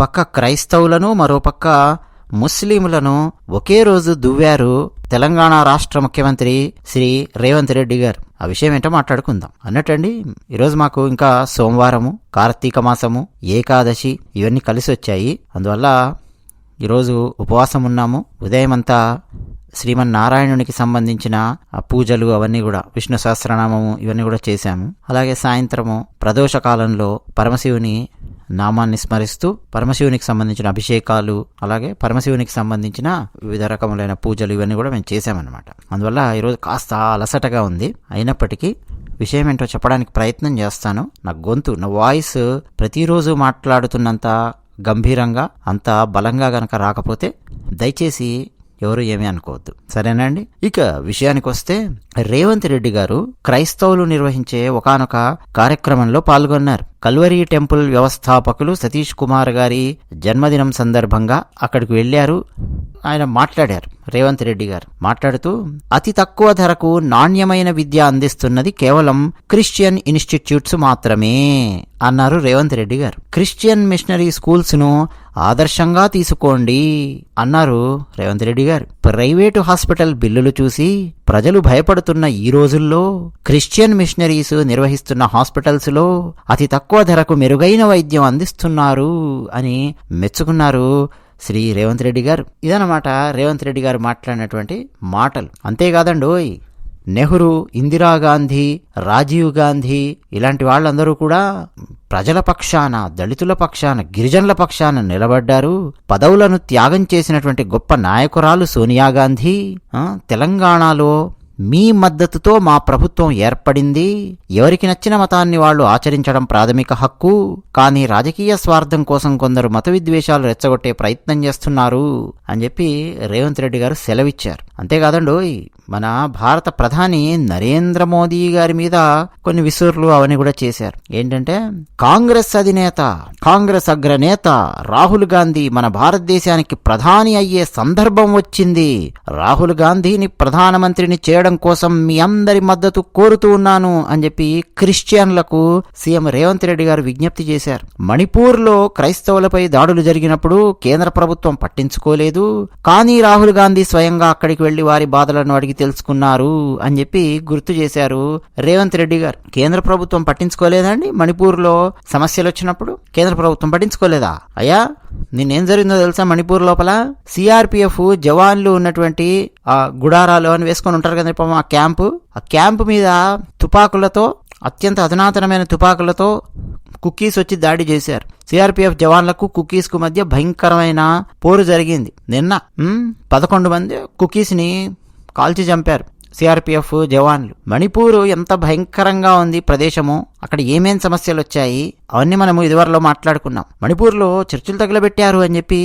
పక్క క్రైస్తవులను మరోపక్క ముస్లింలను ఒకే రోజు దువ్వారు తెలంగాణ రాష్ట్ర ముఖ్యమంత్రి శ్రీ రేవంత్ రెడ్డి గారు. ఆ విషయం ఏంటో మాట్లాడుకుందాం. అన్నట్టండి ఈరోజు మాకు ఇంకా సోమవారము కార్తీక మాసము ఏకాదశి ఇవన్నీ కలిసి వచ్చాయి. అందువల్ల ఈరోజు ఉపవాసం ఉన్నాము. ఉదయం అంతా శ్రీమన్నారాయణునికి సంబంధించిన ఆ పూజలు అవన్నీ కూడా విష్ణు సహస్రనామము ఇవన్నీ కూడా చేశాము. అలాగే సాయంత్రము ప్రదోష కాలంలో పరమశివుని నామాన్ని స్మరిస్తూ పరమశివునికి సంబంధించిన అభిషేకాలు అలాగే పరమశివునికి సంబంధించిన వివిధ రకములైన పూజలు ఇవన్నీ కూడా మేము చేసామన్నమాట అందువల్ల ఈరోజు కాస్త అలసటగా ఉంది. అయినప్పటికీ విషయం ఏంటో చెప్పడానికి ప్రయత్నం చేస్తాను. నా గొంతు నా వాయిస్ ప్రతిరోజు మాట్లాడుతున్నంత గంభీరంగా అంత బలంగా గనక రాకపోతే దయచేసి ఎవరు ఏమీ అనుకోవద్దు. సరేనండి ఇక విషయానికి వస్తే రేవంత్ రెడ్డి గారు క్రైస్తవులు నిర్వహించే ఒకానొక కార్యక్రమంలో పాల్గొన్నారు. కల్వరి టెంపుల్ వ్యవస్థాపకులు సతీష్ కుమార్ గారి జన్మదినం సందర్భంగా అక్కడికి వెళ్ళారు ఆయన మాట్లాడారు. రేవంత్ రెడ్డి గారు మాట్లాడుతూ అతి తక్కువ ధరకు నాణ్యమైన విద్య అందిస్తున్నది కేవలం క్రిస్టియన్ ఇన్స్టిట్యూట్స్ మాత్రమే అన్నారు రేవంత్ రెడ్డి గారు. క్రిస్టియన్ మిషనరీ స్కూల్స్ను ఆదర్శంగా తీసుకోండి అన్నారు రేవంత్ రెడ్డి గారు. ప్రైవేటు హాస్పిటల్ బిల్లులు చూసి ప్రజలు భయపడుతున్న ఈ రోజుల్లో క్రిస్టియన్ మిషనరీస్ నిర్వహిస్తున్న హాస్పిటల్స్లో అతి తక్కువ ధరకు మెరుగైన వైద్యం అందిస్తున్నారు అని మెచ్చుకున్నారు శ్రీ రేవంత్ రెడ్డి గారు. ఇదనమాట రేవంత్ రెడ్డి గారు మాట్లాడినటువంటి మాటలు. అంతేకాదండోయ్ నెహ్రూ ఇందిరాగాంధీ రాజీవ్ గాంధీ ఇలాంటి వాళ్ళందరూ కూడా ప్రజల పక్షాన దళితుల పక్షాన గిరిజనుల పక్షాన నిలబడ్డారు. పదవులను త్యాగం చేసినటువంటి గొప్ప నాయకురాలు సోనియా గాంధీ తెలంగాణలో మీ మద్దతుతో మా ప్రభుత్వం ఏర్పడింది. ఎవరికి నచ్చిన మతాన్ని వాళ్ళు ఆచరించడం ప్రాథమిక హక్కు. కానీ రాజకీయ స్వార్థం కోసం కొందరు మత విద్వేషాలు రెచ్చగొట్టే ప్రయత్నం చేస్తున్నారు. అని చెప్పి రేవంత్ రెడ్డి గారు సెలవిచ్చారు. అంతేకాదండోయ్ మన భారత ప్రధాని నరేంద్ర మోదీ గారి మీద కొన్ని విసురులు అవన్నీ కూడా చేశారు. ఏంటంటే కాంగ్రెస్ అధినేత కాంగ్రెస్ అగ్రనేత రాహుల్ గాంధీ మన భారతదేశానికి ప్రధాని అయ్యే సందర్భం వచ్చింది. రాహుల్ గాంధీని ప్రధానమంత్రిని చేయడం కోసం మీ అందరి మద్దతు కోరుతూ ఉన్నాను అని చెప్పి క్రిస్టియన్లకు సీఎం రేవంత్ రెడ్డి గారు విజ్ఞప్తి చేశారు. మణిపూర్లో క్రైస్తవులపై దాడులు జరిగినప్పుడు కేంద్ర ప్రభుత్వం పట్టించుకోలేదు. కానీ రాహుల్ గాంధీ స్వయంగా అక్కడికి వెళ్ళి వారి బాధలను అడిగి తెలుసుకున్నారు అని చెప్పి గుర్తు చేశారు రేవంత్ రెడ్డి గారు. కేంద్ర ప్రభుత్వం పట్టించుకోలేదండి మణిపూర్లో సమస్యలు వచ్చినప్పుడు? కేంద్ర ప్రభుత్వం పట్టించుకోలేదా? అయ్యా నిన్నేం జరిగిందో తెలుసా మణిపూర్ లోపల? సిఆర్పిఎఫ్ జవాన్లు ఉన్నటువంటి ఆ గుడారాలు అని వేసుకొని ఉంటారు కదా పాపం ఆ క్యాంపు. ఆ క్యాంపు మీద తుపాకులతో అత్యంత అధునాతనమైన తుపాకులతో కుక్కీస్ వచ్చి దాడి చేశారు. సిఆర్పిఎఫ్ జవాన్లకు కుక్కీస్కు మధ్య భయంకరమైన పోరు జరిగింది. నిన్న పదకొండు మంది కుక్కీస్ని కాల్చి చంపారు సిఆర్పిఎఫ్ జవాన్లు. మణిపూర్ ఎంత భయంకరంగా ఉంది ప్రదేశము అక్కడ ఏమేం సమస్యలు వచ్చాయి అవన్నీ మనము ఇదివరలో మాట్లాడుకున్నాం. మణిపూర్లో చర్చలు తగలబెట్టారు అని చెప్పి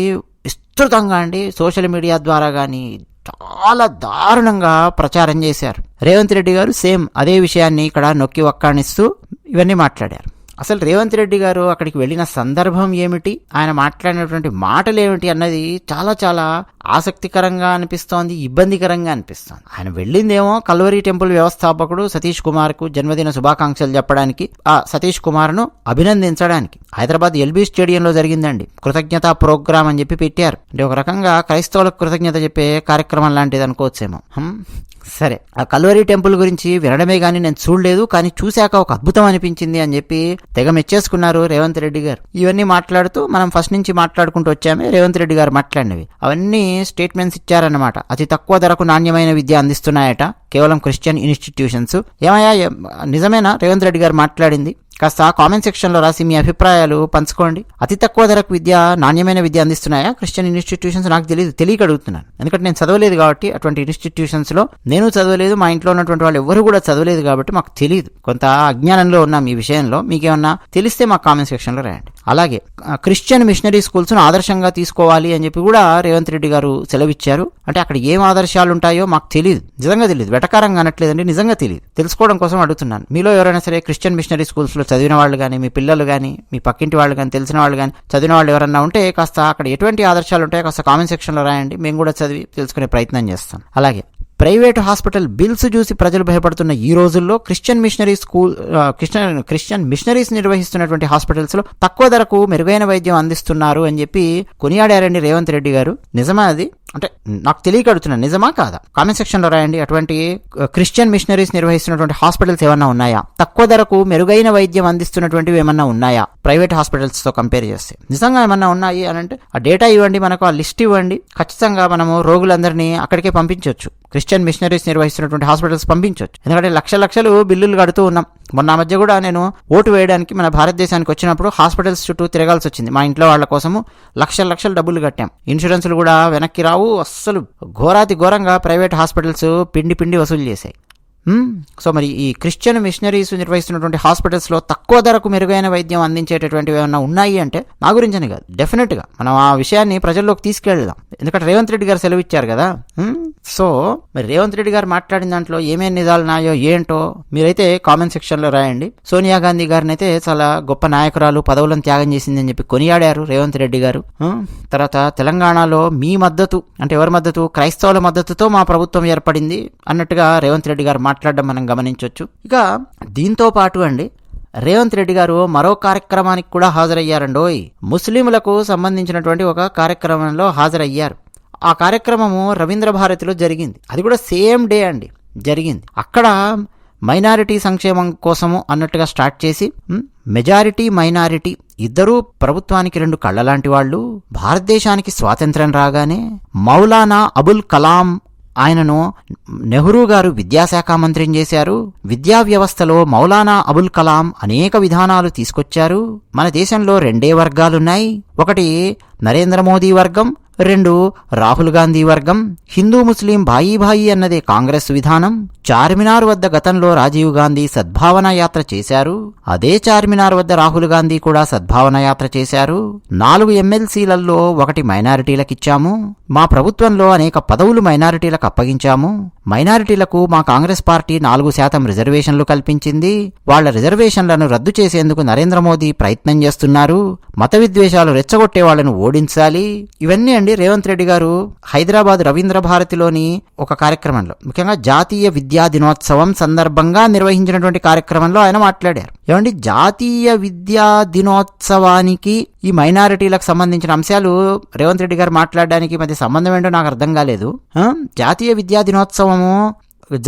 విస్తృతంగా అండి సోషల్ మీడియా ద్వారా కానీ చాలా దారుణంగా ప్రచారం చేశారు. రేవంత్ రెడ్డి గారు సేమ్ అదే విషయాన్ని ఇక్కడ నొక్కి వక్కాణిస్తూ ఇవన్నీ మాట్లాడారు. అసలు రేవంత్ రెడ్డి గారు అక్కడికి వెళ్ళిన సందర్భం ఏమిటి? ఆయన మాట్లాడినటువంటి మాటలు ఏమిటి అన్నది చాలా చాలా ఆసక్తికరంగా అనిపిస్తోంది ఇబ్బందికరంగా అనిపిస్తోంది. ఆయన వెళ్ళిందేమో కల్వరి టెంపుల్ వ్యవస్థాపకుడు సతీష్ కుమార్కు జన్మదిన శుభాకాంక్షలు చెప్పడానికి ఆ సతీష్ కుమార్ను అభినందించడానికి. హైదరాబాద్ ఎల్బీ స్టేడియంలో జరిగిందండి. కృతజ్ఞతా ప్రోగ్రామ్ అని చెప్పి పెట్టారు. అంటే ఒక రకంగా క్రైస్తవులకు కృతజ్ఞత చెప్పే కార్యక్రమం లాంటిది అనుకోవచ్చేమో. సరే. ఆ కల్వరి టెంపుల్ గురించి వినడమే కానీ నేను చూడలేదు కానీ చూశాక ఒక అద్భుతం అనిపించింది అని చెప్పి తెగ మెచ్చేసుకున్నారు రేవంత్ రెడ్డి గారు. ఇవన్నీ మాట్లాడుతూ మనం ఫస్ట్ నుంచి మాట్లాడుకుంటూ వచ్చామే రేవంత్ రెడ్డి గారు మాట్లాడినవి. అవన్నీ స్టేట్మెంట్స్ ఇచ్చారన్నమాట. అతి తక్కువ ధరకు నాణ్యమైన విద్య అందిస్తున్నాయట కేవలం క్రిస్టియన్ ఇన్స్టిట్యూషన్స్ ఏమయ్యా నిజమేనా? రేవంత్ రెడ్డి గారు మాట్లాడింది. కాస్త కామెంట్ సెక్షన్లో రాసి మీ అభిప్రాయాలు పంచుకోండి. అతి తక్కువ ధరకు విద్య నాణ్యమైన విద్య అందిస్తున్నాయా? క్రిస్టియన్ ఇన్స్టిట్యూషన్స్ నాకు తెలియదు తెలియక అడుగుతున్నాను. ఎందుకంటే నేను చదవలేదు కాబట్టి అటువంటి ఇన్స్టిట్యూషన్స్లో నేను చదవలేదు మా ఇంట్లో ఉన్నటువంటి వాళ్ళు ఎవరు కూడా చదవలేదు కాబట్టి మాకు తెలియదు కొంత అజ్ఞానంలో ఉన్నాం ఈ విషయంలో. మీకేమన్నా తెలిస్తే మా కామెంట్ సెక్షన్లో రాయండి. అలాగే క్రిస్టియన్ మిషనరీ స్కూల్స్ను ఆదర్శంగా తీసుకోవాలి అని చెప్పి కూడా రేవంత్ రెడ్డి గారు సెలవిచ్చారు. అంటే అక్కడ ఏం ఆదర్శాలు ఉంటాయో మాకు తెలియదు నిజంగా తెలియదు వెటకారంగా అనట్లేదండి నిజంగా తెలియదు తెలుసుకోవడం కోసం అడుగుతున్నాను. మీలో ఎవరైనా సరే క్రిస్టియన్ మిషనరీ స్కూల్స్లో చదివిన వాళ్ళు కానీ మీ పిల్లలు కానీ మీ పక్కింటి వాళ్ళు కానీ తెలిసిన వాళ్ళు కానీ చదివిన వాళ్ళు ఎవరన్నా ఉంటే కాస్త అక్కడ ఎటువంటి ఆదర్శాలు ఉంటాయో కాస్త కామెంట్ సెక్షన్లో రాయండి. మేము కూడా చదివి తెలుసుకునే ప్రయత్నం చేస్తాం. అలాగే ప్రైవేట్ హాస్పిటల్ బిల్స్ చూసి ప్రజలు భయపడుతున్న ఈ రోజుల్లో Christian missionary school Christian Christian missionaries నిర్వహిస్తున్నటువంటి హాస్పిటల్స్లో తక్కువ ధరకు మెరుగైన వైద్యం అందిస్తున్నారు అని చెప్పి కొనియాడారండి రేవంత్ రెడ్డి గారు. నిజమా అది? అంటే నాకు తెలియక అడుగుతున్నాను నిజమా కాదా? కామెంట్ సెక్షన్లో రాయండి. అటువంటి క్రిస్టియన్ మిషనరీస్ నిర్వహిస్తున్నటువంటి హాస్పిటల్స్ ఏమన్నా ఉన్నాయా? తక్కువ ధరకు మెరుగైన వైద్యం అందిస్తున్నటువంటివి ఏమన్నా ఉన్నాయా? ప్రైవేట్ హాస్పిటల్స్తో కంపేర్ చేస్తే. నిజంగా ఏమన్నా ఉన్నాయి అని అంటే ఆ డేటా ఇవ్వండి మనకు ఆ లిస్ట్ ఇవ్వండి. ఖచ్చితంగా మనము రోగులందరినీ అక్కడికే పంపించవచ్చు క్రిస్టియన్ మిషనరీస్ నిర్వహిస్తున్నటువంటి హాస్పిటల్స్ పంపించవచ్చు ఎందుకంటే లక్ష లక్షలు బిల్లులు కడుతూ ఉన్నాం. మొన్న మధ్య కూడా నేను ఓటు వేయడానికి మన భారతదేశానికి వచ్చినప్పుడు హాస్పిటల్స్ చుట్టూ తిరగాల్సి వచ్చింది. మా ఇంట్లో వాళ్ళ కోసము లక్షల లక్షలు డబ్బులు కట్టాం. ఇన్సూరెన్స్లు కూడా వెనక్కి రావు. అస్సలు ఘోరాతి ఘోరంగా ప్రైవేట్ హాస్పిటల్స్ పిండి పిండి వసూలు చేశాయి. సో మరి ఈ క్రిస్టియన్ మిషనరీస్ నిర్వహిస్తున్నటువంటి హాస్పిటల్స్లో తక్కువ ధరకు మెరుగైన వైద్యం అందించేటటువంటివి ఏమైనా ఉన్నాయి అంటే నా గురించని కాదు. డెఫినెట్గా మనం ఆ విషయాన్ని ప్రజల్లోకి తీసుకెళ్దాం. ఎందుకంటే రేవంత్ రెడ్డి గారు సెలవు ఇచ్చారు కదా. సో మరి రేవంత్ రెడ్డి గారు మాట్లాడిన దాంట్లో ఏమేమి నిజాలు ఉన్నాయో ఏంటో మీరైతే కామెంట్ సెక్షన్లో రాయండి. సోనియా గాంధీ గారిని అయితే చాలా గొప్ప నాయకురాలు పదవులను త్యాగం చేసిందని చెప్పి కొనియాడారు రేవంత్ రెడ్డి గారు. తర్వాత తెలంగాణలో మీ మద్దతు అంటే ఎవరి మద్దతు? క్రైస్తవుల మద్దతుతో మా ప్రభుత్వం ఏర్పడింది అన్నట్టుగా రేవంత్ రెడ్డి గారు మాట్లాడడం మనం గమనించవచ్చు ఇక దీంతో పాటు అండి రేవంత్ రెడ్డి గారు మరో కార్యక్రమానికి కూడా హాజరయ్యారండోయ్ ముస్లింలకు సంబంధించినటువంటి ఒక కార్యక్రమంలో హాజరయ్యారు. ఆ కార్యక్రమము రవీంద్ర భారతిలో జరిగింది. అది కూడా సేమ్ డే అండి జరిగింది. అక్కడ మైనారిటీ సంక్షేమం కోసము అన్నట్టుగా స్టార్ట్ చేసి మెజారిటీ మైనారిటీ ఇద్దరూ ప్రభుత్వానికి రెండు కళ్ళ లాంటి వాళ్ళు భారతదేశానికి స్వాతంత్ర్యం రాగానే మౌలానా అబుల్ కలాం ఆయనను నెహ్రూ గారు విద్యాశాఖ మంత్రిని చేశారు. విద్యా వ్యవస్థలో మౌలానా అబుల్ కలాం అనేక విధానాలు తీసుకొచ్చారు. మన దేశంలో రెండే వర్గాలున్నాయి. ఒకటి నరేంద్ర మోదీ వర్గం రెండు రాహుల్ గాంధీ వర్గం హిందూ ముస్లిం భాయి భాయి అన్నదే కాంగ్రెస్ విధానం. చార్మినార్ వద్ద గతంలో రాజీవ్ గాంధీ సద్భావన యాత్ర చేశారు. అదే చార్మినార్ వద్ద రాహుల్ గాంధీ కూడా సద్భావన యాత్ర చేశారు. నాలుగు ఎమ్మెల్సీలలో ఒకటి మైనారిటీలకిచ్చాము. మా ప్రభుత్వంలో అనేక పదవులు మైనారిటీలకు అప్పగించాము. మైనారిటీలకు మా కాంగ్రెస్ పార్టీ నాలుగు శాతం రిజర్వేషన్లు కల్పించింది. వాళ్ళ రిజర్వేషన్లను రద్దు చేసేందుకు నరేంద్ర మోదీ ప్రయత్నం చేస్తున్నారు. మత విద్వేషాలు రెచ్చగొట్టే వాళ్ళను ఓడించాలి. ఇవన్నీ అండి రేవంత్ రెడ్డి గారు హైదరాబాద్ రవీంద్ర భారతిలోని ఒక కార్యక్రమంలో. ముఖ్యంగా జాతీయ విద్యా దినోత్సవం సందర్భంగా నిర్వహించినటువంటి కార్యక్రమంలో ఆయన మాట్లాడారు. ఏమండి జాతీయ విద్యా దినోత్సవానికి ఈ మైనారిటీలకు సంబంధించిన అంశాలు రేవంత్ రెడ్డి గారు మాట్లాడడానికి మధ్య సంబంధం ఏంటో నాకు అర్థం కాలేదు. జాతీయ విద్యా దినోత్సవము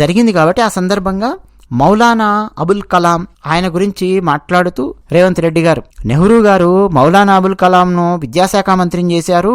జరిగింది కాబట్టి ఆ సందర్భంగా మౌలానా అబుల్ కలాం ఆయన గురించి మాట్లాడుతూ రేవంత్ రెడ్డి గారు నెహ్రూ గారు మౌలానా అబుల్ కలాంను విద్యాశాఖ మంత్రిని చేశారు.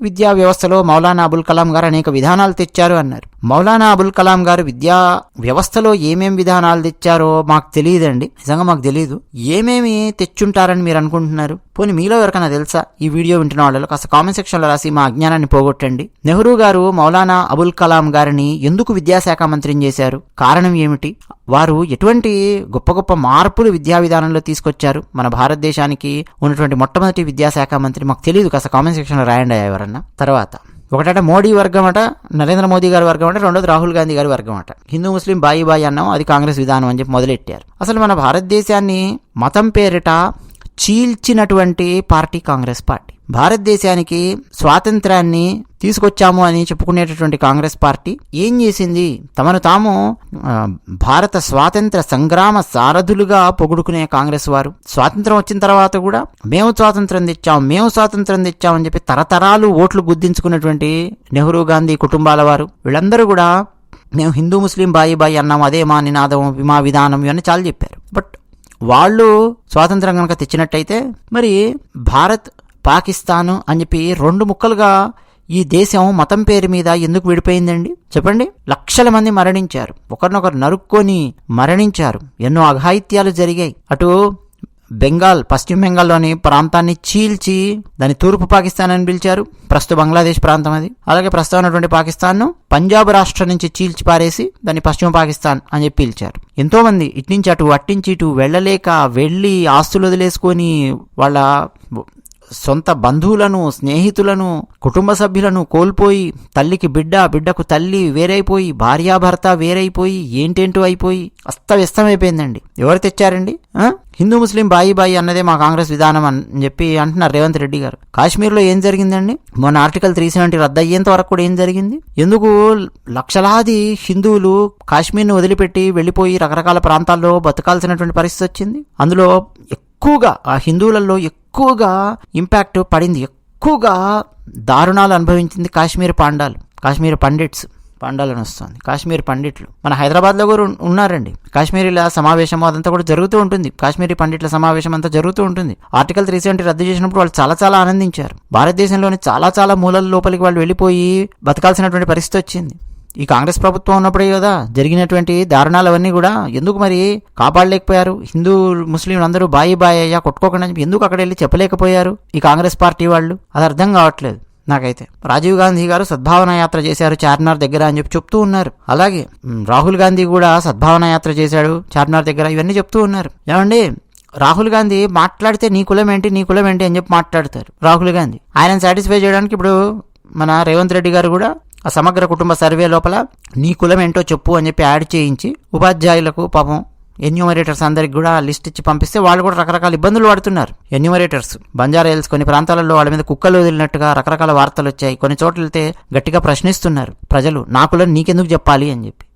విద్యా వ్యవస్థలో మౌలానా అబుల్ కలాం గారు అనేక విధానాలు తెచ్చారు అన్నారు. మౌలానా అబుల్ కలాం గారు విద్యా వ్యవస్థలో ఏమేం విధానాలు తెచ్చారో మాకు తెలియదండి. నిజంగా మాకు తెలియదు ఏమేమి తెచ్చుంటారని మీరు అనుకుంటున్నారు? పోనీ మీలో ఎవరికైనా తెలుసా? ఈ వీడియో వింటున్న వాళ్ళు కాస్త కామెంట్ సెక్షన్లో రాసి మా అజ్ఞానాన్ని పోగొట్టండి. నెహ్రూ గారు మౌలానా అబుల్ కలాం గారిని ఎందుకు విద్యాశాఖ మంత్రిని చేశారు? కారణం ఏమిటి? వారు ఎటువంటి గొప్ప గొప్ప మార్పులు విద్యా విధానంలో తీసుకొచ్చారు? మన భారతదేశానికి ఉన్నటువంటి మొట్టమొదటి విద్యాశాఖ మంత్రి మాకు తెలియదు కాస్త కామెంట్ సెక్షన్లో రాయండి అన్న తర్వాత. ఒకటట మోడీ వర్గం అట నరేంద్ర మోదీ గారి వర్గం అట రెండోది రాహుల్ గాంధీ గారి వర్గం అట హిందూ ముస్లిం బాయి బాయి అన్నాం అది కాంగ్రెస్ విధానం అని చెప్పి మొదలెట్టారు. అసలు మన భారతదేశాన్ని మతం పేరిట చీల్చినటువంటి పార్టీ కాంగ్రెస్ పార్టీ. భారతదేశానికి స్వాతంత్రాన్ని తీసుకొచ్చాము అని చెప్పుకునేటటువంటి కాంగ్రెస్ పార్టీ ఏం చేసింది? తమను తాము భారత స్వాతంత్ర సంగ్రామ సారథులుగా పొగుడుకునే కాంగ్రెస్ వారు. స్వాతంత్రం వచ్చిన తర్వాత కూడా మేము స్వాతంత్రం తెచ్చాం మేము స్వాతంత్రం తెచ్చామని చెప్పి తరతరాలు ఓట్లు గుద్దించుకున్నటువంటి నెహ్రూ గాంధీ కుటుంబాల వారు. వీళ్ళందరూ కూడా మేము హిందూ ముస్లిం బాయి బాయి అన్నాం అదే మా నినాదం మా విధానం ఇవన్నీ చాలా చెప్పారు. బట్ వాళ్ళు స్వాతంత్రం కనుక తెచ్చినట్టయితే మరి భారత్ పాకిస్తాను అని చెప్పి రెండు ముక్కలుగా ఈ దేశం మతం పేరు మీద ఎందుకు విడిపోయిందండి? చెప్పండి. లక్షల మంది మరణించారు. ఒకరినొకరు నరుక్కొని మరణించారు. ఎన్నో అఘాయిత్యాలు జరిగాయి. అటు బెంగాల్ పశ్చిమ బెంగాల్లోని ప్రాంతాన్ని చీల్చి దాని తూర్పు పాకిస్తాన్ అని పిలిచారు. ప్రస్తుత బంగ్లాదేశ్ ప్రాంతం అది. అలాగే ప్రస్తుతం ఉన్నటువంటి పాకిస్తాన్ను పంజాబ్ రాష్ట్రం నుంచి చీల్చి పారేసి దాన్ని పశ్చిమ పాకిస్తాన్ అని చెప్పి పిలిచారు. ఎంతో మంది ఇట్నుంచి అటు అట్టించి ఇటు వెళ్ళలేక వెళ్ళి ఆస్తులు వదిలేసుకొని వాళ్ళ సొంత బంధువులను స్నేహితులను కుటుంబ సభ్యులను కోల్పోయి తల్లికి బిడ్డ బిడ్డకు తల్లి వేరైపోయి భార్యాభర్త వేరైపోయి ఏంటేంటో అయిపోయి అస్తవ్యస్తమైపోయిందండి. ఎవరు తెచ్చారండి? హిందూ ముస్లిం బాయి బాయి అన్నదే మా కాంగ్రెస్ విధానం అని చెప్పి అంటున్నారు రేవంత్ రెడ్డి గారు. కాశ్మీర్లో ఏం జరిగిందండి? మొన్న ఆర్టికల్ త్రీ సెవెంటీ రద్దు అయ్యేంత వరకు కూడా ఏం జరిగింది? ఎందుకు లక్షలాది హిందువులు కాశ్మీర్ను వదిలిపెట్టి వెళ్ళిపోయి రకరకాల ప్రాంతాల్లో బతకాల్సినటువంటి పరిస్థితి వచ్చింది? అందులో ఎక్కువగా ఆ హిందువులలో ఎక్కువగా ఇంపాక్ట్ పడింది. ఎక్కువగా దారుణాలు అనుభవించింది కాశ్మీర్ పాండాలు. కాశ్మీర్ పండిట్స్ పాండాలని వస్తుంది. కాశ్మీర్ పండిట్లు. మన హైదరాబాద్లో కూడా ఉన్నారండి. కాశ్మీరీల సమావేశం అదంతా కూడా జరుగుతూ ఉంటుంది. కాశ్మీరీ పండిట్ల సమావేశం అంతా జరుగుతూ ఉంటుంది. ఆర్టికల్ త్రీ సెవెంటీ రద్దు చేసినప్పుడు వాళ్ళు చాలా చాలా ఆనందించారు. భారతదేశంలోని చాలా చాలా మూలల లోపలికి వాళ్ళు వెళ్ళిపోయి బతకాల్సినటువంటి పరిస్థితి వచ్చింది. ఈ కాంగ్రెస్ ప్రభుత్వం ఉన్నప్పుడే కదా జరిగినటువంటి దారుణాలు అవన్నీ కూడా ఎందుకు మరి కాపాడలేకపోయారు? హిందూ ముస్లింలు అందరూ బాయి బాయి అయ్యా కొట్టుకోకుండా ఎందుకు అక్కడ వెళ్ళి చెప్పలేకపోయారు ఈ కాంగ్రెస్ పార్టీ వాళ్ళు? అది అర్థం కావట్లేదు నాకైతే. రాజీవ్ గాంధీ గారు సద్భావన యాత్ర చేశారు చార్మినార్ దగ్గర అని చెప్పి చెప్తూ ఉన్నారు. అలాగే రాహుల్ గాంధీ కూడా సద్భావన యాత్ర చేశాడు చార్మినార్ దగ్గర ఇవన్నీ చెప్తూ ఉన్నారు. ఏమండి రాహుల్ గాంధీ మాట్లాడితే నీ కులం ఏంటి నీ కులం ఏంటి అని చెప్పి మాట్లాడతారు రాహుల్ గాంధీ. ఆయన సాటిస్ఫై చేయడానికి ఇప్పుడు మన రేవంత్ రెడ్డి గారు కూడా ఆ సమగ్ర కుటుంబ సర్వే లోపల నీ కులం ఏంటో చెప్పు అని చెప్పి యాడ్ చేయించి ఉపాధ్యాయులకు పాపం ఎన్యూమరేటర్స్ అందరికి కూడా లిస్ట్ ఇచ్చి పంపిస్తే వాళ్ళు కూడా రకరకాల ఇబ్బందులు పడుతున్నారు. ఎన్యూమరేటర్స్ బంజారా హిల్స్ కొన్ని ప్రాంతాలలో వాళ్ళ మీద కుక్కలు వదిలినట్టుగా రకరకాల వార్తలు వచ్చాయి. కొన్ని చోట్ల వెళ్తే గట్టిగా ప్రశ్నిస్తున్నారు. ప్రజలు నా కులం నీకెందుకు చెప్పాలి? అని చెప్పి.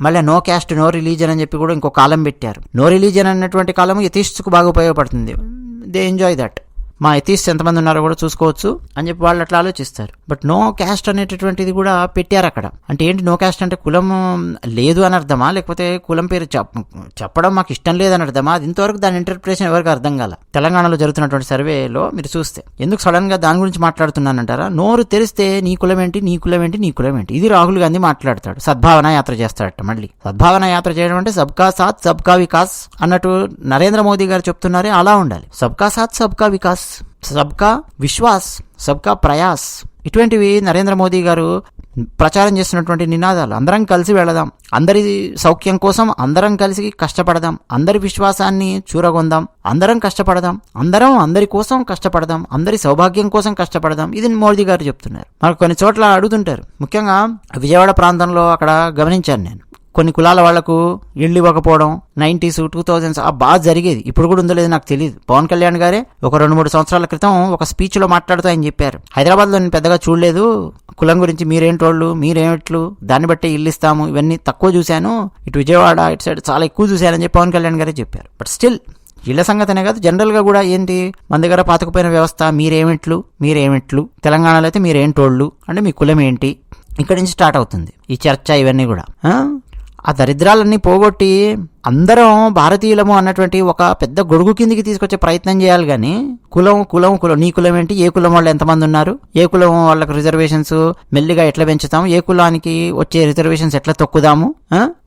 మళ్ళీ నో క్యాస్ట్ నో రిలీజన్ అని చెప్పి కూడా ఇంకో కాలం పెట్టారు. నో రిలీజన్ అన్నటువంటి కాలం యతీష్కు బాగా ఉపయోగపడుతుంది. They enjoy that. మా ఎథీస్ట్ ఎంతమంది ఉన్నారో కూడా చూసుకోవచ్చు అని చెప్పి వాళ్ళు అట్లా ఆలోచిస్తారు. బట్ నో క్యాస్ట్ అనేటటువంటిది కూడా పెట్టారు అక్కడ. అంటే ఏంటి నో క్యాస్ట్ అంటే కులం లేదు అని అర్థమా? లేకపోతే కులం పేరు చెప్పడం మాకు ఇష్టం లేదని అర్థమా? అది ఇంతవరకు దాని ఇంటర్ప్రిటేషన్ ఎవరికి అర్థం కాల? తెలంగాణలో జరుగుతున్నటువంటి సర్వేలో మీరు చూస్తే. ఎందుకు సడన్గా దాని గురించి మాట్లాడుతున్నానంటారా? నోరు తెరిస్తే నీ కులం ఏంటి నీ కులం ఏంటి నీ కులం ఏంటి? ఇది రాహుల్ గాంధీ మాట్లాడతాడు. సద్భావన యాత్ర చేస్తాడట మళ్ళీ. సద్భావన యాత్ర చేయడం అంటే సబ్కా సాత్ సబ్కా వికాస్ అన్నట్టు నరేంద్ర మోదీ గారు చెప్తున్నారే. అలా ఉండాలి. సబ్కా సాత్ సబ్కా వికాస్. సబ్కా విశ్వాస్ సబ్కా ప్రయాస్. ఇటువంటివి నరేంద్ర మోదీ గారు ప్రచారం చేస్తున్నటువంటి నినాదాలు. అందరం కలిసి వెళదాం. అందరి సౌఖ్యం కోసం అందరం కలిసి కష్టపడదాం. అందరి విశ్వాసాన్ని చూరగొందాం. అందరం కష్టపడదాం. అందరం అందరి కోసం కష్టపడదాం. అందరి సౌభాగ్యం కోసం కష్టపడదాం. ఇది మోదీ గారు చెప్తున్నారు. మనకు కొన్ని చోట్ల అడుగుతుంటారు. ముఖ్యంగా విజయవాడ ప్రాంతంలో అక్కడ గమనించాను నేను. కొన్ని కులాల వాళ్ళకు ఇళ్ళు ఇవ్వకపోవడం నైంటీస్ టూ థౌజండ్స్ ఆ బాగా జరిగేది. ఇప్పుడు కూడా ఉందో లేదో నాకు తెలియదు పవన్ కళ్యాణ్ గారే ఒక రెండు మూడు సంవత్సరాల క్రితం ఒక స్పీచ్లో మాట్లాడుతూ ఆయన చెప్పారు. హైదరాబాద్లో నేను పెద్దగా చూడలేదు. కులం గురించి మీరేంటోళ్ళు మీరేమిట్లు దాన్ని బట్టి ఇల్లు ఇస్తాము ఇవన్నీ తక్కువ చూశాను. ఇటు విజయవాడ ఇటు సైడ్ చాలా ఎక్కువ చూశానని చెప్పి పవన్ కళ్యాణ్ గారే చెప్పారు. బట్ స్టిల్ ఇళ్ళ సంగతనే కాదు జనరల్గా కూడా ఏంటి? మన దగ్గర పాతకపోయిన వ్యవస్థ మీరేమిట్లు మీరేమిట్లు? తెలంగాణలో అయితే మీరేంటోళ్ళు? అంటే మీ కులం ఏంటి? ఇక్కడి నుంచి స్టార్ట్ అవుతుంది ఈ చర్చ ఇవన్నీ కూడా. ఆ? దరిద్రాలన్నీ పోగొట్టి అందరం భారతీయులము అన్నటువంటి ఒక పెద్ద గొడుగు కిందికి తీసుకొచ్చే ప్రయత్నం చేయాలి కానీ కులం కులం కులం నీ కులం ఏంటి? ఏ కులం వాళ్ళు ఎంతమంది ఉన్నారు? ఏ కులం వాళ్ళకి రిజర్వేషన్స్ మెల్లిగా ఎట్లా పెంచుతాం ఏ కులానికి వచ్చే రిజర్వేషన్స్ ఎట్లా తొక్కుదాము?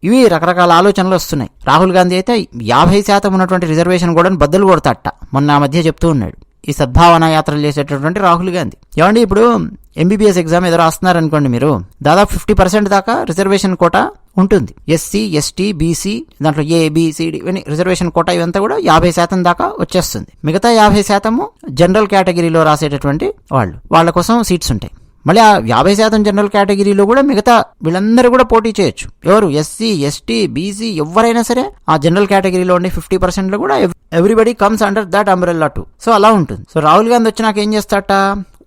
ఇవి రకరకాల ఆలోచనలు వస్తున్నాయి. రాహుల్ గాంధీ అయితే యాభై శాతం ఉన్నటువంటి రిజర్వేషన్ కూడా బద్దలు కొడతాట మొన్న ఆ మధ్య చెప్తూ ఉన్నాడు. ఈ సద్భావన యాత్రలు చేసేటటువంటి రాహుల్ గాంధీ. ఏమండి ఇప్పుడు ఎంబీబీఎస్ ఎగ్జామ్ ఏదో రాస్తున్నారనుకోండి మీరు దాదాపు ఫిఫ్టీ పర్సెంట్ దాకా రిజర్వేషన్ కోట ఉంటుంది. ఎస్సీ ఎస్టీ బీసీ దాంట్లో ఏ బీసీడి ఇవన్నీ రిజర్వేషన్ కోట ఇవంతా కూడా యాభై శాతం దాకా వచ్చేస్తుంది. మిగతా యాభై శాతము జనరల్ కేటగిరీలో రాసేటటువంటి వాళ్ళు. వాళ్ళ కోసం సీట్స్ ఉంటాయి. మళ్ళీ ఆ యాభై శాతం జనరల్ కేటగిరీలో కూడా మిగతా వీళ్ళందరూ కూడా పోటీ చేయొచ్చు. ఎవరు? ఎస్సీ ఎస్టీ బీసీ ఎవరైనా సరే ఆ జనరల్ కేటగిరీలో ఉండే ఫిఫ్టీ పర్సెంట్లో కూడా everybody comes under that umbrella too so అలా ఉంటుంది. సో రాహుల్ గాంధీ వచ్చినాక ఏం చేస్తాట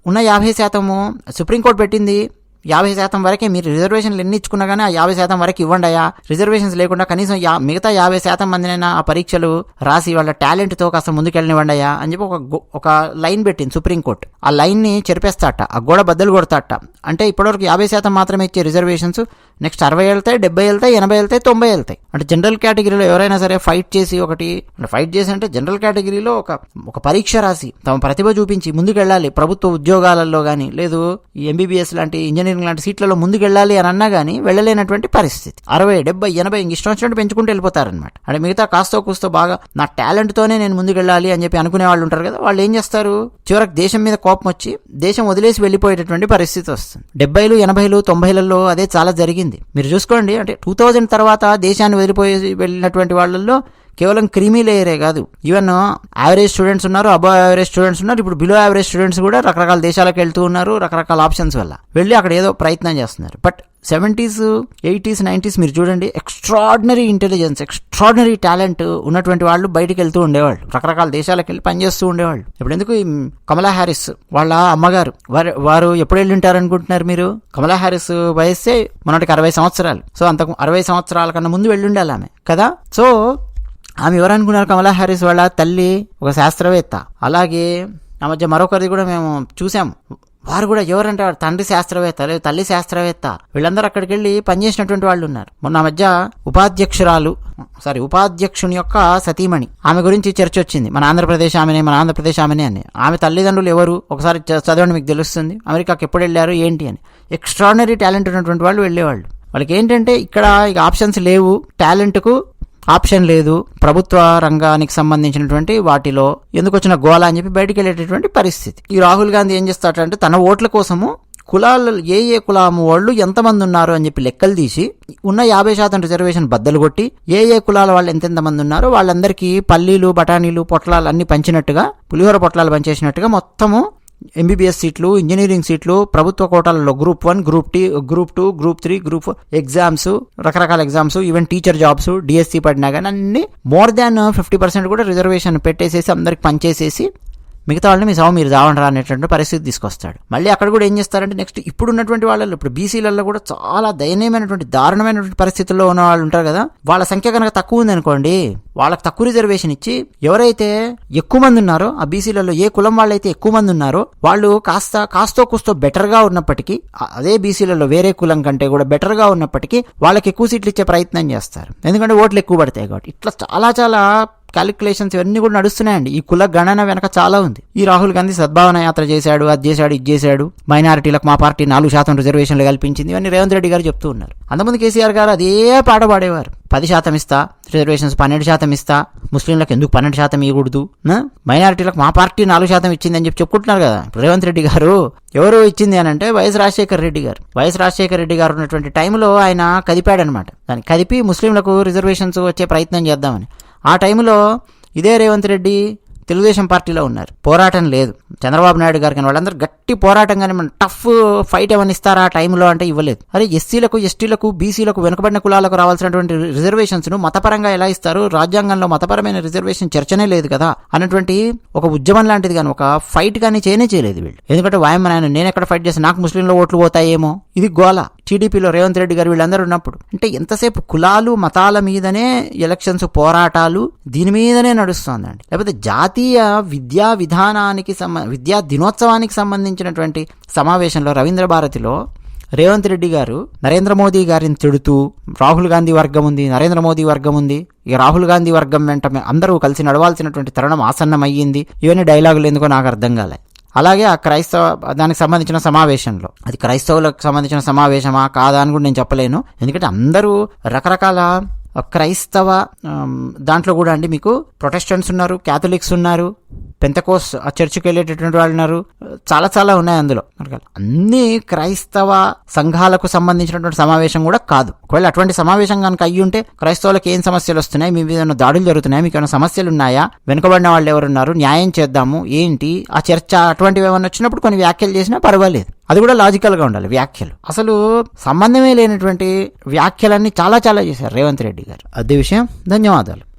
ఉన్న యాభై శాతము సుప్రీంకోర్టు పెట్టింది. యాభై శాతం వరకే మీరు రిజర్వేషన్లు ఎన్ని ఇచ్చుకున్నా కానీ ఆ యాభై శాతం వరకు ఇవ్వండి అయ్యా. రిజర్వేషన్స్ లేకుండా కనీసం యా మిగతా యాభై శాతం మందినైనా ఆ పరీక్షలు రాసి వాళ్ళ టాలెంట్తో కాస్త ముందుకెళ్ళనివ్వండి అయ్యా అని చెప్పి ఒక ఒక లైన్ పెట్టింది సుప్రీంకోర్టు ఆ లైన్ని చెరిపేస్తాట ఆ గోడ బద్దలు కొడతాట. అంటే ఇప్పటివరకు యాభై శాతం మాత్రమే ఇచ్చే రిజర్వేషన్స్ నెక్స్ట్ అరవై వెళ్తాయి డెబ్బై వెళ్తాయి ఎనభై వెళ్తాయి తొంభై వెళ్తాయి. అంటే జనరల్ కేటగిరీలో ఎవరైనా సరే ఫైట్ చేసి ఒకటి అంటే ఫైట్ చేసి అంటే జనరల్ కేటగిరీలో ఒక ఒక పరీక్ష రాసి తమ ప్రతిభ చూపించి ముందుకెళ్ళాలి ప్రభుత్వ ఉద్యోగాలలో కానీ లేదు ఎంబీబీఎస్ లాంటి ఇంజనీరింగ్ లాంటి సీట్లలో ముందుకెళ్ళాలి అని అన్నా కానీ వెళ్ళలేనటువంటి పరిస్థితి. అరవై డెబ్బై ఎనభై ఇంక ఇష్టం వచ్చినట్టు పెంచుకుంటూ వెళ్ళిపోతారనమాట అంటే మిగతా కాస్తో కూస్తో బాగా నా టాలెంట్తోనే నేను ముందుకెళ్ళాలి అని చెప్పి అనుకునే వాళ్ళు ఉంటారు కదా వాళ్ళు ఏం చేస్తారు? చివరికి దేశం మీద కోపం వచ్చి దేశం వదిలేసి వెళ్ళిపోయేటటువంటి పరిస్థితి వస్తుంది. డెబ్బైలు ఎనభైలు తొంభైలలో అదే చాలా జరిగింది. మీరు చూసుకోండి అంటే టూ థౌజండ్ తర్వాత దేశాన్ని వదిలిపోయి వెళ్ళినటువంటి వాళ్ళల్లో కేవలం క్రీమీ లేయరే కాదు. ఈవెన్ యావరేజ్ స్టూడెంట్స్ ఉన్నారు అబవ్ యావరేజ్ స్టూడెంట్స్ ఉన్నారు ఇప్పుడు బిలో యావరేజ్ స్టూడెంట్స్ కూడా రకరకాల దేశాలకు వెళ్తూ ఉన్నారు రకరకాల ఆప్షన్స్ వల్ల. వెళ్ళి అక్కడ ఏదో ప్రయత్నం చేస్తున్నారు. బట్ సెవెంటీస్ ఎయిటీస్ నైంటీస్ మీరు చూడండి ఎక్స్ట్రాడినరీ ఇంటెలిజెన్స్ ఎక్స్ట్రాడినరీ టాలెంట్ ఉన్నటువంటి వాళ్ళు బయటికి వెళ్తూ ఉండేవాళ్ళు. రకరకాల దేశాలకు వెళ్ళి పనిచేస్తూ ఉండేవాళ్ళు. ఇప్పుడు ఎందుకు కమలా హ్యారిస్ వాళ్ళ అమ్మగారు? వారు వారు ఎప్పుడు వెళ్ళింటారు అనుకుంటున్నారు మీరు? కమలా హ్యారిస్ వయస్సే మనటికి అరవై సంవత్సరాలు. సో అంతకు అరవై సంవత్సరాల కన్నా ముందు వెళ్ళి ఉండాలి ఆమె. కదా? సో ఆమె ఎవరనుకున్నారు కమలా హారిస్ వాళ్ళ తల్లి ఒక శాస్త్రవేత్త. అలాగే ఆ మధ్య మరొకరిది కూడా మేము చూసాము వారు కూడా ఎవరంటే వాడు తండ్రి శాస్త్రవేత్త లేదు తల్లి శాస్త్రవేత్త. వీళ్ళందరూ అక్కడికి వెళ్ళి పనిచేసినటువంటి వాళ్ళు ఉన్నారు. మొన్న మధ్య ఉపాధ్యక్షురాలు సారీ ఉపాధ్యక్షుని యొక్క సతీమణి. ఆమె గురించి చర్చ వచ్చింది. మన ఆంధ్రప్రదేశ్ ఆమెనే మన ఆంధ్రప్రదేశ్ ఆమెనే అని. ఆమె తల్లిదండ్రులు ఎవరు? ఒకసారి చ- చదవండి మీకు తెలుస్తుంది. అమెరికాకి ఎప్పుడు వెళ్ళారు ఏంటి అని. ఎక్స్ట్రాడినరీ టాలెంట్ ఉన్నటువంటి వాళ్ళు వెళ్ళేవాళ్ళు. వాళ్ళకి ఏంటంటే ఇక్కడ ఇక ఆప్షన్స్ లేవు. టాలెంట్కు ఆప్షన్ లేదు. ప్రభుత్వ రంగానికి సంబంధించినటువంటి వాటిలో ఎందుకు వచ్చిన గోళ అని చెప్పి బయటికి వెళ్ళేటటువంటి పరిస్థితి. ఈ రాహుల్ గాంధీ ఏం చేస్తాడంటే తన ఓట్ల కోసము కులాలు ఏ ఏ కులాము వాళ్ళు ఎంతమంది ఉన్నారు అని చెప్పి లెక్కలు తీసి ఉన్న యాభై శాతం రిజర్వేషన్ బద్దలు కొట్టి ఏ ఏ కులాల వాళ్ళు ఎంతెంత మంది ఉన్నారో వాళ్ళందరికీ పల్లీలు బఠానీలు పొట్లాలు అన్ని పంచినట్టుగా పులిహోర పొట్లాలు పంచేసినట్టుగా మొత్తము ఎంబీబీఎస్ సీట్లు ఇంజనీరింగ్ సీట్లు ప్రభుత్వ కోటాలలో group one group tea group two group three group exams రకరకాల exams even teacher jobs DSC పడినా కానీ అన్ని మోర్ దాన్ ఫిఫ్టీ పర్సెంట్ కూడా రిజర్వేషన్ పెట్టేసేసి అందరికి పనిచేసేసి మిగతా వాళ్ళని మీ సావు మీరు చావండి అనేటువంటి పరిస్థితి తీసుకొస్తాడు. మళ్ళీ అక్కడ కూడా ఏం చేస్తారంటే నెక్స్ట్ ఇప్పుడు ఉన్నటువంటి వాళ్ళలో ఇప్పుడు బీసీలలో కూడా చాలా దయనీయమైనటువంటి దారుణమైనటువంటి పరిస్థితుల్లో ఉన్న వాళ్ళు ఉంటారు కదా. వాళ్ళ సంఖ్య కనుక తక్కువ ఉంది అనుకోండి వాళ్ళకి తక్కువ రిజర్వేషన్ ఇచ్చి ఎవరైతే ఎక్కువ మంది ఉన్నారో ఆ బీసీలలో ఏ కులం వాళ్ళైతే ఎక్కువ మంది ఉన్నారో వాళ్ళు కాస్త కాస్తో కూస్తో బెటర్గా ఉన్నప్పటికీ అదే బీసీలలో వేరే కులం కంటే కూడా బెటర్గా ఉన్నప్పటికీ వాళ్ళకి ఎక్కువ సీట్లు ఇచ్చే ప్రయత్నం చేస్తారు. ఎందుకంటే ఓట్లు ఎక్కువ పడతాయి కాబట్టి. ఇట్లా చాలా చాలా క్యాలిక్యులేషన్స్ ఇవన్నీ కూడా నడుస్తున్నాయండి. ఈ కుల గణన వెనక చాలా ఉంది. ఈ రాహుల్ గాంధీ సద్భావన యాత్ర చేశాడు అది చేశాడు ఇది చేశాడు. మైనారిటీలకు మా పార్టీ నాలుగు శాతం రిజర్వేషన్లు కల్పించింది. ఇవన్నీ రేవంత్ రెడ్డి గారు చెప్తూ ఉన్నారు. అంతకుముందు కేసీఆర్ గారు అదే పాట పాడేవారు. పది శాతం ఇస్తా రిజర్వేషన్స్ పన్నెండు శాతం ఇస్తా ముస్లింలకు ఎందుకు పన్నెండు శాతం ఇవ్వకూడదు? మైనారిటీలకు మా పార్టీ నాలుగు శాతం ఇచ్చింది అని చెప్పి చెప్పుకుంటున్నారు కదా. రేవంత్ రెడ్డి గారు ఎవరు ఇచ్చింది అని అంటే వైఎస్ రాజశేఖర్ రెడ్డి గారు. వైఎస్ రాజశేఖర్ రెడ్డి గారు ఉన్నటువంటి టైంలో ఆయన కదిపాడనమాట. దాన్ని కదిపి ముస్లింలకు రిజర్వేషన్స్ వచ్చే ప్రయత్నం చేద్దామని. ఆ టైంలో ఇదే రేవంత్ రెడ్డి తెలుగుదేశం పార్టీలో ఉన్నారు. పోరాటం లేదు. చంద్రబాబు నాయుడు గారు కానీ వాళ్ళందరూ గట్టి పోరాటం కానీ మన టఫ్ ఫైట్ ఏమని ఇస్తారా ఆ టైంలో అంటే ఇవ్వలేదు. అరే ఎస్సీలకు ఎస్టీలకు బీసీలకు వెనుకబడిన కులాలకు రావాల్సినటువంటి రిజర్వేషన్స్ను మతపరంగా ఎలా ఇస్తారు? రాజ్యాంగంలో మతపరమైన రిజర్వేషన్ చర్చనే లేదు కదా? అన్నటువంటి ఒక ఉద్యమం లాంటిది కానీ ఒక ఫైట్ కానీ చేయనే చేయలేదు వీళ్ళు. ఎందుకంటే వాయమ్మ నాయన నేను ఎక్కడ ఫైట్ చేసి నాకు ముస్లింలో ఓట్లు పోతాయేమో? ఇది గోల. టీడీపీలో రేవంత్ రెడ్డి గారు వీళ్ళందరూ ఉన్నప్పుడు. అంటే ఎంతసేపు కులాలు మతాల మీదనే ఎలక్షన్స్ పోరాటాలు దీని మీదనే నడుస్తోందండి. లేకపోతే జాతీయ విద్యా విధానానికి సంబ విద్యా దినోత్సవానికి సంబంధించినటువంటి సమావేశంలో రవీంద్ర భారతిలో రేవంత్ రెడ్డి గారు నరేంద్ర మోదీ గారిని తిడుతూ రాహుల్ గాంధీ వర్గం ఉంది నరేంద్ర మోదీ వర్గం ఉంది ఇక రాహుల్ గాంధీ వర్గం వెంట అందరూ కలిసి నడవాల్సినటువంటి తరుణం ఆసన్నమయ్యింది. ఇవన్నీ డైలాగులు ఎందుకో నాకు అర్థం కాలే. అలాగే ఆ క్రైస్తవ దానికి సంబంధించిన సమావేశంలో. అది క్రైస్తవులకు సంబంధించిన సమావేశమా కాదా అని కూడా నేను చెప్పలేను. ఎందుకంటే అందరూ రకరకాల క్రైస్తవ దాంట్లో కూడా అండి మీకు ప్రొటెస్టెంట్స్ ఉన్నారు క్యాథలిక్స్ ఉన్నారు పెంతకోస్ ఆ చర్చికి వెళ్ళేటటువంటి వాళ్ళు ఉన్నారు. చాలా చాలా ఉన్నాయి అందులో. అన్ని క్రైస్తవ సంఘాలకు సంబంధించినటువంటి సమావేశం కూడా కాదు. ఒకవేళ అటువంటి సమావేశం కనుక అయ్యి ఉంటే క్రైస్తవులకు ఏం సమస్యలు వస్తున్నాయి? మీ మీద ఏమైనా దాడులు జరుగుతున్నాయి? మీకు ఏమైనా సమస్యలు ఉన్నాయా? వెనుకబడిన వాళ్ళు ఎవరున్నారు? న్యాయం చేద్దాము. ఏంటి? ఆ చర్చ అటువంటివి ఏమైనా వచ్చినప్పుడు కొన్ని వ్యాఖ్యలు చేసినా పర్వాలేదు. అది కూడా లాజికల్గా ఉండాలి వ్యాఖ్యలు. అసలు సంబంధమే లేనటువంటి వ్యాఖ్యలన్నీ చాలా చాలా చేశారు రేవంత్ రెడ్డి గారు. అదే విషయం. ధన్యవాదాలు.